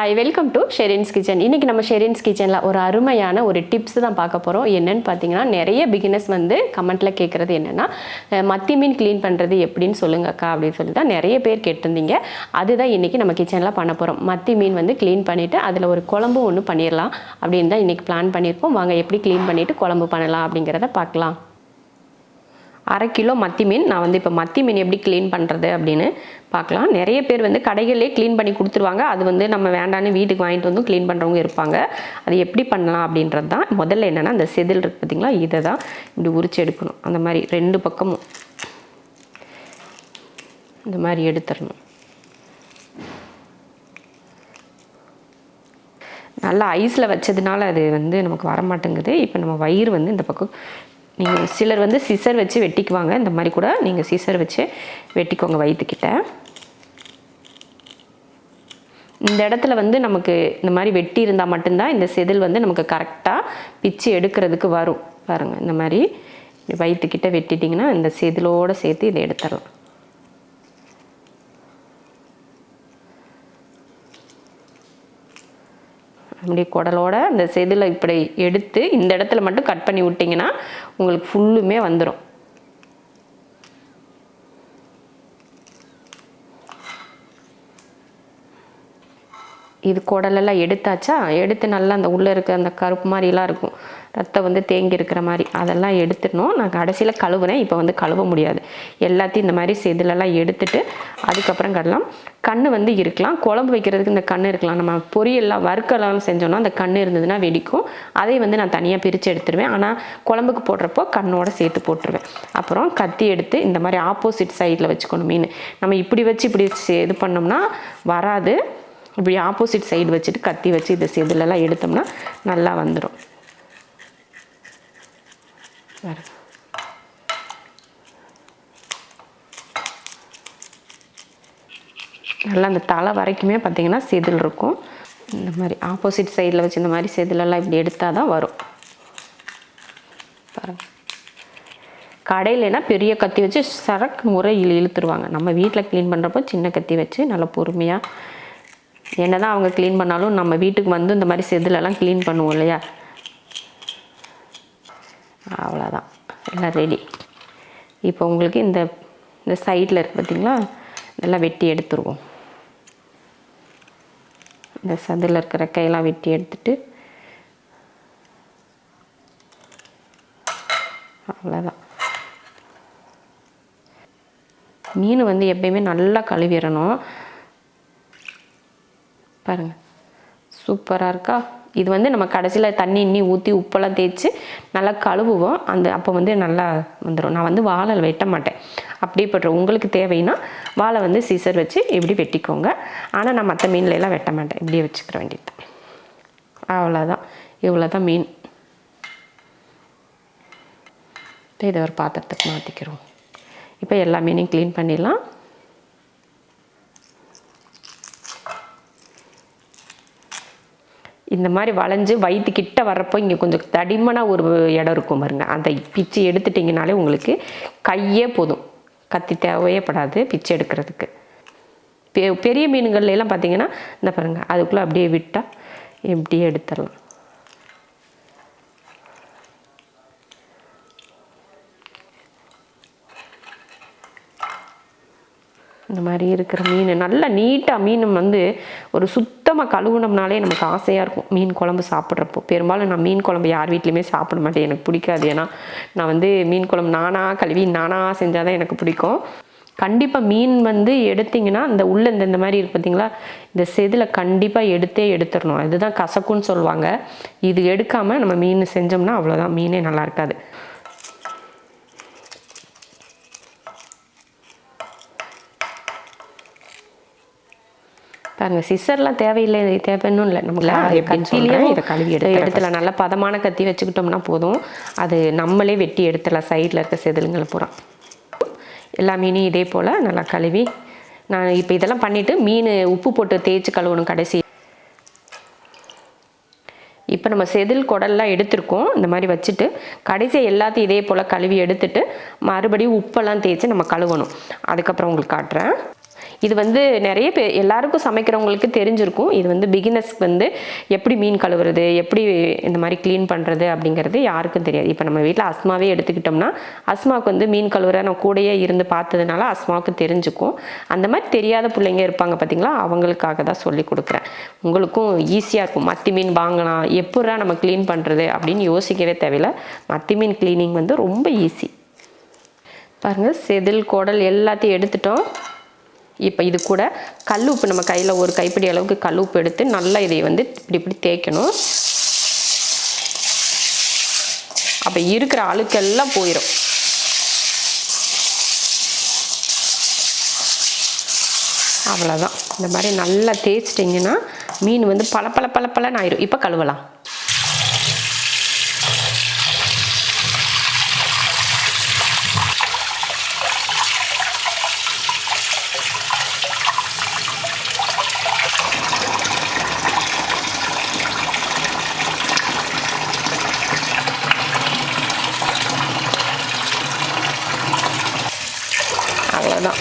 Hi welcome to Sherin's kitchen இன்றைக்கி நம்ம ஷெரின்ஸ் கிச்சனில் ஒரு அருமையான ஒரு டிப்ஸ் தான் பார்க்க போகிறோம் என்னென்னு பார்த்தீங்கன்னா நிறைய பிகினர்ஸ் வந்து கமெண்ட்டில் கேட்குறது என்னென்னா மத்தி மீன் க்ளீன் பண்ணுறது எப்படின்னு சொல்லுங்கக்கா அப்படின்னு சொல்லி தான் நிறைய பேர் கேட்டிருந்தீங்க. அதுதான் இன்றைக்கி நம்ம கிச்சனில் பண்ண போகிறோம் மத்தி மீன் வந்து க்ளீன் பண்ணிவிட்டு அதில் ஒரு குழம்பு ஒன்று பண்ணிடலாம் அப்படின்னு தான் இன்றைக்கி பிளான் பண்ணியிருக்கோம் வாங்க எப்படி க்ளீன் பண்ணிவிட்டு குழம்பு பண்ணலாம் அப்படிங்கிறத பார்க்கலாம். அரை கிலோ மத்தி மீன். நான் வந்து இப்போ மத்தி மீன் எப்படி க்ளீன் பண்ணுறது அப்படின்னு பார்க்கலாம். நிறைய பேர் வந்து கடைகளிலே க்ளீன் பண்ணி கொடுத்துருவாங்க. அது வந்து நம்ம வேண்டான்னு வீட்டுக்கு வாங்கிட்டு வந்து க்ளீன் பண்ணுறவங்க இருப்பாங்க. அது எப்படி பண்ணலாம் அப்படின்றது தான் முதல்ல என்னென்னா அந்த செதில் இருக்குது பார்த்தீங்களா இதை தான் இப்படி உரிச்சு எடுக்கணும். அந்த மாதிரி ரெண்டு பக்கமும் இந்த மாதிரி எடுத்துடணும். நல்லா ஐஸில் வச்சதுனால அது வந்து நமக்கு வர மாட்டேங்குது இப்போ நம்ம வயிறு வந்து இந்த பக்கம் நீங்கள் சிலர் வந்து சிசர் வச்சு வெட்டிக்குவாங்க. இந்த மாதிரி கூட நீங்கள் சிசர் வச்சு வெட்டிக்கோங்க வயிற்றுக்கிட்ட இந்த இடத்துல வந்து நமக்கு இந்த மாதிரி வெட்டி இருந்தால் மட்டும்தான் இந்த செதில் வந்து நமக்கு கரெக்டாக பிச்சு எடுக்கிறதுக்கு வரும். பாருங்கள் இந்த மாதிரி வயிற்றுக்கிட்ட வெட்டிட்டிங்கன்னா இந்த செதிலோடு சேர்த்து இதை எடுத்துடலாம். அப்படியே குடலோட அந்த செதிலை இப்படி எடுத்து இந்த இடத்துல மட்டும் கட் பண்ணி விட்டிங்கன்னா உங்களுக்கு ஃபுல்லுமே வந்துடும் இது குடலெல்லாம் எடுத்தாச்சா? எடுத்து நல்லா அந்த உள்ளே இருக்க அந்த கருப்பு மாதிரிலாம் இருக்கும். ரத்தம் வந்து தேங்கி இருக்கிற மாதிரி. அதெல்லாம் எடுத்துடணும். நான் கடைசியில் கழுவுனேன் இப்போ வந்து கழுவ முடியாது. எல்லாத்தையும் இந்த மாதிரி செதிலெல்லாம் எடுத்துட்டு அதுக்கப்புறம் கடலாம் கண் வந்து இருக்கலாம். குழம்பு வைக்கிறதுக்கு இந்த கண் இருக்கலாம். நம்ம பொரியெல்லாம் வறுக்கலாம் செஞ்சோன்னா அந்த கண் இருந்ததுன்னா வெடிக்கும். அதை வந்து நான் தனியாக பிரித்து எடுத்துருவேன். ஆனால் குழம்புக்கு போடுறப்போ கண்ணோட சேர்த்து போட்டுருவேன். அப்புறம் கத்தி எடுத்து இந்த மாதிரி ஆப்போசிட் சைடில் வச்சுக்கணும் மீன். நம்ம இப்படி வச்சு இப்படி இது பண்ணோம்னா வராது. இப்படி ஆப்போசிட் சைடு வச்சுட்டு கத்தி வச்சு இந்த செதிலெல்லாம் எடுத்தோம்னா நல்லா வந்துடும் நல்லா அந்த தலை வரைக்குமே பார்த்தீங்கன்னா செதில் இருக்கும். இந்த மாதிரி ஆப்போசிட் சைடில் வச்சு இந்த மாதிரி செதிலெல்லாம் இப்படி எடுத்தால் தான் வரும். பாருங்க. கடையிலனா பெரிய கத்தி வச்சு சரக்கு முறை இழு இழுத்துருவாங்க. நம்ம வீட்டில் க்ளீன் பண்ணுறப்போ சின்ன கத்தி வச்சு நல்லா பொறுமையாக என்னதான் அவங்க க்ளீன் பண்ணாலும் நம்ம வீட்டுக்கு வந்து இந்த மாதிரி செதிலெல்லாம் க்ளீன் பண்ணுவோம் இல்லையா? அவ்வளோதான் எல்லாம் ரெடி இப்போ உங்களுக்கு இந்த இந்த சைடில் இருக்கு பார்த்திங்களா நல்லா வெட்டி எடுத்துருவோம். இந்த சதில் இருக்கிற கையெல்லாம் வெட்டி எடுத்துட்டு. அவ்வளோதான் மீன் வந்து எப்பயுமே நல்லா கழுவிடணும் பாருங்கள் சூப்பராக இருக்கா? இது வந்து நம்ம கடைசியில் தண்ணி இன்னி ஊற்றி உப்பெல்லாம் தேய்ச்சி நல்லா கழுவுவோம். அந்த அப்போ வந்து நல்லா வந்துடும் நான் வந்து வாழை வெட்ட மாட்டேன். அப்படியே போட்டுரும். உங்களுக்கு தேவைன்னா வாழை வந்து சீசர் வச்சு இப்படி வெட்டிக்கோங்க. ஆனால் நான் மற்ற மீன்ல வெட்ட மாட்டேன். இப்படியே வச்சுக்கிற வேண்டியது. அவ்வளோதான் இவ்வளோ தான் மீன். இதை ஒரு பாத்திரத்துக்கு மாற்றிக்கிறோம் இப்போ எல்லா மீனையும் க்ளீன் பண்ணிடலாம். இந்த மாதிரி வளைஞ்சு வயிற்று கிட்ட வர்றப்போ இங்கே கொஞ்சம் தடிமனாக ஒரு இடம் இருக்கும் பாருங்க. அந்த பிச்சு எடுத்துட்டிங்கனாலே உங்களுக்கு கையே போதும். கத்தி தேவையே படாது பிச்சு எடுக்கிறதுக்கு. பெ பெரிய மீன்கள்லாம் பார்த்தீங்கன்னா இந்த பாருங்கள் அதுக்குள்ளே அப்படியே விட்டால் இப்படியே எடுத்துடலாம். இந்த மாதிரி இருக்கிற மீன் நல்லா நீட்டாக மீன் வந்து ஒரு சுத்தமாக கழுவுனோம்னாலே நமக்கு ஆசையாக இருக்கும். மீன் குழம்பு சாப்பிட்றப்போ. பெரும்பாலும் நான் மீன் குழம்பு யார் வீட்லையுமே சாப்பிட மாட்டேன். எனக்கு பிடிக்காது. ஏன்னா நான் வந்து மீன் குழம்பு நானாக கழுவி நானாக செஞ்சால் தான் எனக்கு பிடிக்கும். கண்டிப்பாக மீன் வந்து எடுத்தீங்கன்னா இந்த உள்ள இந்த இந்த மாதிரி இருக்கு பார்த்தீங்களா இந்த செதில் கண்டிப்பாக எடுத்தே எடுத்துடணும். இதுதான் கசக்குன்னு சொல்லுவாங்க. இது எடுக்காமல் நம்ம மீன் செஞ்சோம்னா அவ்வளோதான் மீனே நல்லா இருக்காது. பாருங்க சிசர்லாம் தேவையில்லை தேவைன்னு இல்லை. நமக்கு கத்திலையும் இதை கழுவி எடுத்து இடத்துல நல்ல பதமான கத்தி வச்சுக்கிட்டோம்னா போதும். அது நம்மளே வெட்டி எடுத்துடலாம் சைடில் இருக்க செதிலுங்களை பூரா. எல்லா மீனையும் இதே போல் நல்லா கழுவி நான் இப்போ இதெல்லாம் பண்ணிவிட்டு மீன் உப்பு போட்டு தேய்ச்சி கழுவணும் கடைசி. இப்போ நம்ம செதில் குடல்லாம் எடுத்திருக்கோம் இந்த மாதிரி வச்சுட்டு கடைசி எல்லாத்தையும் இதே போல் கழுவி எடுத்துட்டு மறுபடியும் உப்பெல்லாம் தேய்ச்சி நம்ம கழுவணும். அதுக்கப்புறம் உங்களுக்கு காட்டுறேன். இது வந்து நிறைய பேர் எல்லாருக்கும் சமைக்கிறவங்களுக்கு தெரிஞ்சிருக்கும். இது வந்து பிகினர்ஸ்க்கு வந்து எப்படி மீன் கழுவுறது எப்படி இந்த மாதிரி க்ளீன் பண்ணுறது அப்படிங்கிறது யாருக்கும் தெரியாது. இப்போ நம்ம வீட்டில் அஸ்மாவே எடுத்துக்கிட்டோம்னா அஸ்மாவுக்கு வந்து மீன் கழுவுற நான் கூடயே இருந்து பார்த்ததுனால அஸ்மாவுக்கு தெரிஞ்சுக்கும். அந்த மாதிரி தெரியாத பிள்ளைங்க இருப்பாங்க பார்த்தீங்களா அவங்களுக்காக தான் சொல்லி கொடுக்குறேன். உங்களுக்கும் ஈஸியாக இருக்கும். மத்தி மீன் வாங்கலாம் எப்படா நம்ம க்ளீன் பண்ணுறது அப்படின்னு யோசிக்கவே தேவையில்ல. மத்தி மீன் க்ளீனிங் வந்து ரொம்ப ஈஸி பாருங்கள் செதில் குடல் எல்லாத்தையும் எடுத்துட்டோம். இப்போ இது கூட கல் உப்பு நம்ம கையில் ஒரு கைப்பிடி அளவுக்கு கல் உப்பு எடுத்து நல்லா இதை வந்து இப்படி இப்படி தேய்க்கணும். அப்போ இருக்கிற அழுக்கெல்லாம் போயிடும் அவ்வளோதான் இந்த மாதிரி நல்லா தேய்ச்சிட்டிங்கன்னா மீன் வந்து பல பல பல பலன்னு ஆயிரும். இப்போ கழுவலாம் அவ்வளோதான்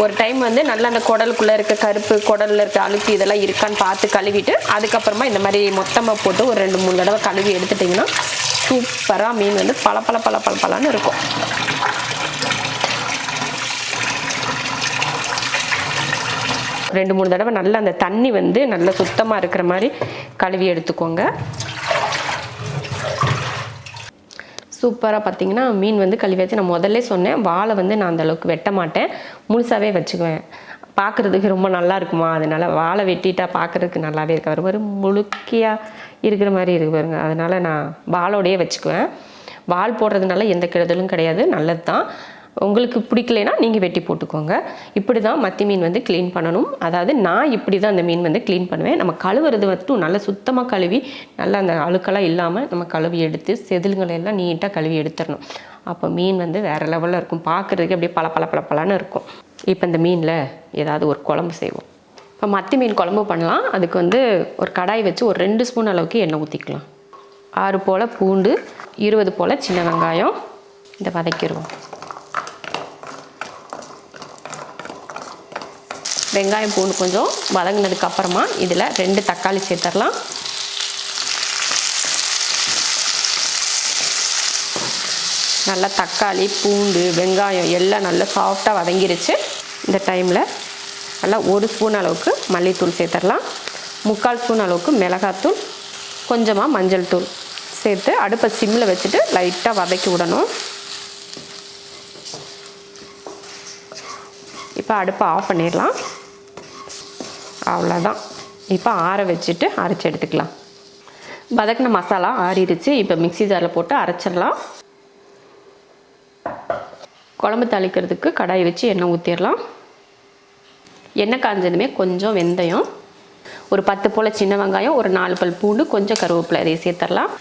ஒரு டைம் வந்து நல்லா அந்த குடலுக்குள்ளே இருக்க கருப்பு குடலில் இருக்க அழுக்கு இதெல்லாம் இருக்கான்னு பார்த்து கழுவிட்டு அதுக்கப்புறமா இந்த மாதிரி மொத்தமாக போட்டு ஒரு ரெண்டு மூணு தடவை கழுவி எடுத்துட்டிங்கன்னா சூப்பராக மீன் வந்து பல பல பல பல பலன்னு இருக்கும். ரெண்டு மூணு தடவை நல்லா அந்த தண்ணி வந்து நல்லா சுத்தமாக இருக்கிற மாதிரி கழுவி எடுத்துக்கோங்க. சூப்பராக பார்த்தீங்கன்னா மீன் வந்து கழுவியாச்சு நான் முதல்ல சொன்னேன். வாழை வந்து நான் அந்த அளவுக்கு வெட்ட மாட்டேன். முழுசாகவே வச்சுக்குவேன். பார்க்குறதுக்கு ரொம்ப நல்லா இருக்குமா? அதனால வாழை வெட்டிட்டா பார்க்குறதுக்கு நல்லாவே இருக்காரு ஒரு முழுக்கியாக இருக்கிற மாதிரி இருக்கு பாருங்க. அதனால் நான் வாழோடையே வச்சுக்குவேன். வால் போடுறதுனால எந்த கெடுதலும் கிடையாது. நல்லது தான் உங்களுக்கு பிடிக்கலைன்னா நீங்கள் வெட்டி போட்டுக்கோங்க. இப்படி தான் மத்தி மீன் வந்து க்ளீன் பண்ணணும். அதாவது நான் இப்படி தான் அந்த மீன் வந்து க்ளீன் பண்ணுவேன். நம்ம கழுவுறது மட்டும் நல்லா சுத்தமாக கழுவி நல்லா அந்த அழுக்கெல்லாம் இல்லாமல் நம்ம கழுவி எடுத்து செதில்களை எல்லாம் நீட்டாக கழுவி எடுத்துடணும். அப்போ மீன் வந்து வேறு லெவலில் இருக்கும். பார்க்குறதுக்கு அப்படியே பல பல பல பலன்னு இருக்கும். இப்போ இந்த மீனில் ஏதாவது ஒரு குழம்பு செய்வோம். இப்போ மத்தி மீன் குழம்பு பண்ணலாம். அதுக்கு வந்து ஒரு கடாய் வச்சு ஒரு ரெண்டு ஸ்பூன் அளவுக்கு எண்ணெய் ஊற்றிக்கலாம் ஆறு போல் பூண்டு இருபது போல் சின்ன வெங்காயம். இதை வதக்கிடுவோம். வெங்காயம் பூண்டு கொஞ்சம் வதங்கினதுக்கு அப்புறமா இதில் ரெண்டு தக்காளி சேர்த்துடலாம். நல்லா தக்காளி பூண்டு வெங்காயம் எல்லாம் நல்லா சாஃப்டாக வதங்கிருச்சு. இந்த டைமில் நல்லா ஒரு ஸ்பூன் அளவுக்கு மல்லித்தூள் சேர்த்துடலாம். முக்கால் ஸ்பூன் அளவுக்கு மிளகாத்தூள் கொஞ்சமாக மஞ்சள் தூள் சேர்த்து அடுப்பை சிம்மில் வச்சுட்டு லைட்டாக வதக்கி விடணும். இப்போ அடுப்பை ஆஃப் பண்ணிடலாம். அவ்வளோதான் இப்போ ஆற வச்சுட்டு அரைச்சி எடுத்துக்கலாம். வதக்கின மசாலா ஆறிடுச்சு. இப்போ மிக்ஸி ஜாரில் போட்டு அரைச்சிடலாம். குழம்பு தாளிக்கிறதுக்கு கடாய் வச்சு எண்ணெய் ஊற்றிடலாம் எண்ணெய் காஞ்சதுமே கொஞ்சம் வெந்தயம். ஒரு பத்து போல் சின்ன வெங்காயம் ஒரு நாலு பல் பூண்டு கொஞ்சம் கருவேப்பிலை இதை சேர்த்துடலாம்.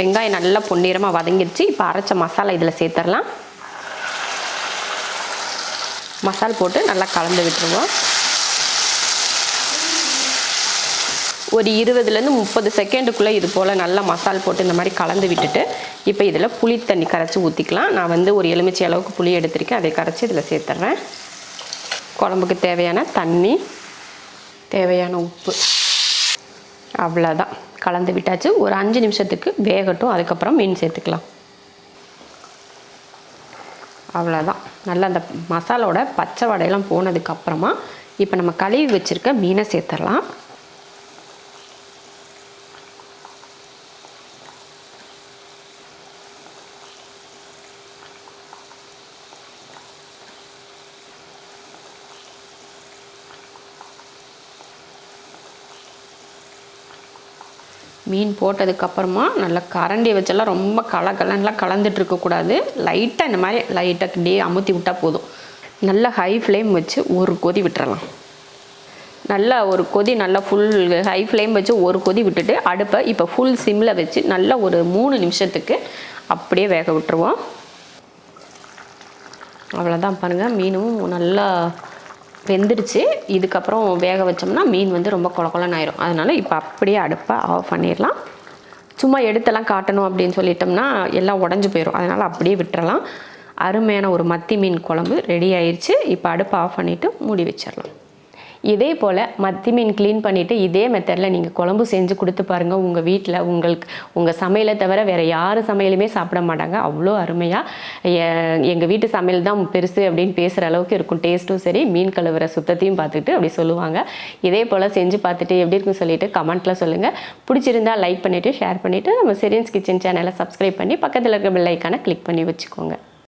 வெங்காயம் நல்லா பொன்னிறமாக வதங்கிடுச்சு. இப்போ அரைச்ச மசாலா இதில் சேர்த்துடலாம். மசால் போட்டு நல்லா கலந்து விட்டுருவோம். ஒரு இருபதுலேருந்து முப்பது செகண்டுக்குள்ளே இது போல் நல்லா மசால் போட்டு இந்த மாதிரி கலந்து விட்டுட்டு இப்போ இதில் புளி தண்ணி கரைச்சி ஊற்றிக்கலாம். நான் வந்து ஒரு எலுமிச்சை அளவுக்கு புளி எடுத்திருக்கேன். அதை கரைச்சி இதில் சேர்த்துட்றேன். குழம்புக்கு தேவையான தண்ணி தேவையான உப்பு அவ்வளோதான். கலந்து விட்டாச்சு. ஒரு அஞ்சு நிமிஷத்துக்கு வேகட்டும். அதுக்கப்புறம் மீன் சேர்த்துக்கலாம். அவ்வளோதான் நல்லா அந்த மசாலோட பச்சை வடையெல்லாம் போனதுக்கப்புறமா இப்போ நம்ம கழுவி வச்சுருக்க மீனை சேர்த்துடலாம். மீன் போட்டதுக்கப்புறமா நல்லா கரண்டி வச்செல்லாம் ரொம்ப கலகலன்லாம் கலந்துட்டு இருக்கக்கூடாது லைட்டாக இந்த மாதிரி லைட்டாக அப்படியே அமுத்தி விட்டால் போதும். நல்லா ஹை ஃப்ளேம் வச்சு ஒரு கொதி விட்டுறலாம். நல்லா ஒரு கொதி நல்லா ஃபுல் ஹை ஃப்ளேம் வச்சு ஒரு கொதி விட்டுட்டு அடுப்பை இப்போ ஃபுல் சிம்மில் வச்சு நல்லா ஒரு மூணு நிமிஷத்துக்கு அப்படியே வேக விட்டுருவோம். அவ்வளோதான் பாருங்கள் மீனும் நல்லா வெந்துடுச்சு. இதுக்கப்புறம் வேக வச்சோம்னா மீன் வந்து ரொம்ப கொல கொலன்னு ஆயிரும். அதனால் இப்போ அப்படியே அடுப்பை ஆஃப் பண்ணிடலாம். சும்மா எடுத்தெல்லாம் காட்டணும் அப்படின்னு சொல்லிட்டோம்னா எல்லாம் உடஞ்சி போயிடும் அதனால் அப்படியே விட்டுறலாம். அருமையான ஒரு மத்தி மீன் குழம்பு ரெடி ஆயிடுச்சு இப்போ அடுப்பை ஆஃப் பண்ணிவிட்டு மூடி வச்சிடலாம். இதே போல் மத்தி மீன் க்ளீன் பண்ணிவிட்டு இதே மெத்தடில் நீங்கள் குழம்பு செஞ்சு கொடுத்து பாருங்கள் உங்கள் வீட்டில் உங்களுக்கு உங்கள் சமையலை தவிர வேறு யார் சமையலுமே சாப்பிட மாட்டாங்க. அவ்வளோ அருமையாக எங்கள் வீட்டு சமையல் தான் பெருசு அப்படின்னு பேசுகிற அளவுக்கு இருக்கும். டேஸ்ட்டும் சரி மீன் கழுவுற சுத்தத்தையும் பார்த்துட்டு அப்படி சொல்லுவாங்க. இதே போல் செஞ்சு பார்த்துட்டு எப்படி இருக்குன்னு சொல்லிட்டு கமெண்ட்டில் சொல்லுங்கள் பிடிச்சிருந்தா லைக் பண்ணிவிட்டு ஷேர் பண்ணிவிட்டு நம்ம செரியன்ஸ் கிச்சன் சேனலை சப்ஸ்கிரைப் பண்ணி பக்கத்தில் இருக்கிற பெல் ஐக்கானை கிளிக் பண்ணி வச்சுக்கோங்க.